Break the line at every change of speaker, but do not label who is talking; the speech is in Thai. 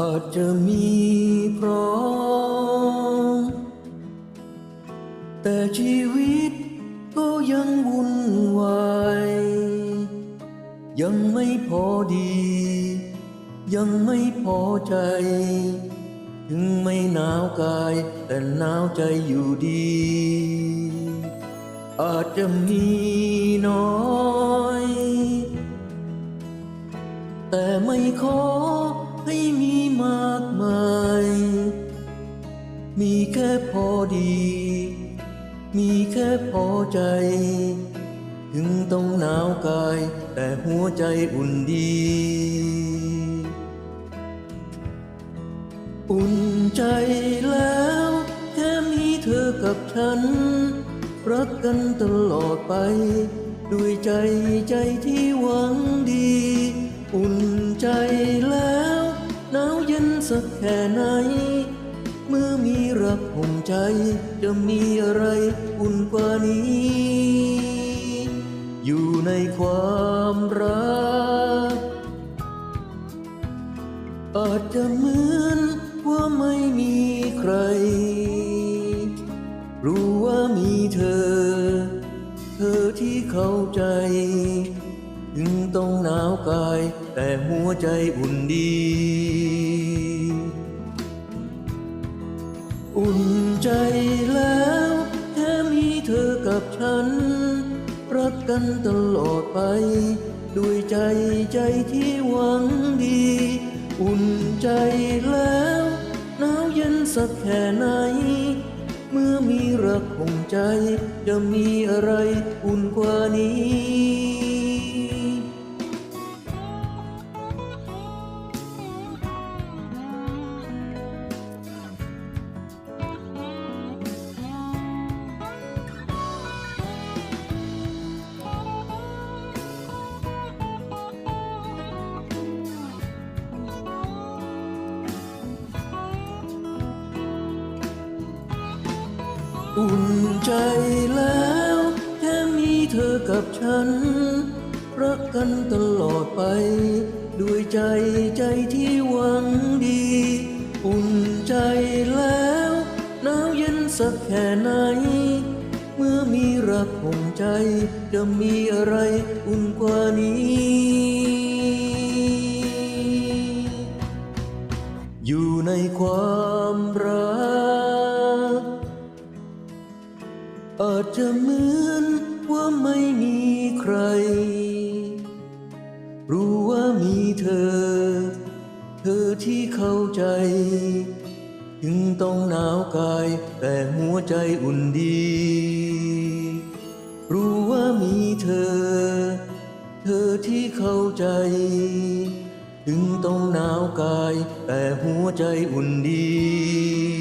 อาจจะมีพร้อม แต่ชีวิตก็ยังวุ่นวาย ยังไม่พอดี ยังไม่พอใจ ถึงไม่หนาวกาย แต่หนาวใจอยู่ดี อาจจะมีน้อย แต่ไม่ขอให้มี มีแค่พอดี มีแค่พอใจ ถึงต้องหนาวกาย แต่หัวใจอุ่นดี อุ่นใจแล้วแค่มีเธอกับฉัน รักกันตลอดไป ด้วยใจใจที่หวังดี อุ่นใจแล้วหนาวเย็นสักแค่ไหน รักห่มใจ จะมีอะไรอุ่นกว่านี้ อยู่ในความรัก อาจจะเหมือนว่าไม่มีใคร รู้ว่ามีเธอ เธอที่เข้าใจ ถึงต้องหนาวกาย แต่หัวใจอุ่นดี อุ่นใจแล้วแค่มีเธอกับฉัน รักกันตลอดไป ด้วยใจใจที่หวังดี อุ่นใจแล้วหนาวเย็นสักแค่ไหน เมื่อมีรักห่มใจ จะมีอะไรอุ่นกว่านี้ อุ่นใจแล้วแค่มีเธอกับฉัน รักกันตลอดไป ด้วยใจใจที่หวังดี อุ่นใจแล้วหนาวเย็นสักแค่ไหน เมื่อมีรักห่มใจ จะมีอะไรอุ่นกว่านี้ อาจจะเหมือนว่าไม่มีใคร รู้ว่ามีเธอ เธอที่เข้าใจ ถึงต้องหนาวกายแต่หัวใจอุ่นดี รู้ว่ามีเธอ เธอที่เข้าใจ ถึงต้องหนาวกายแต่หัวใจอุ่นดี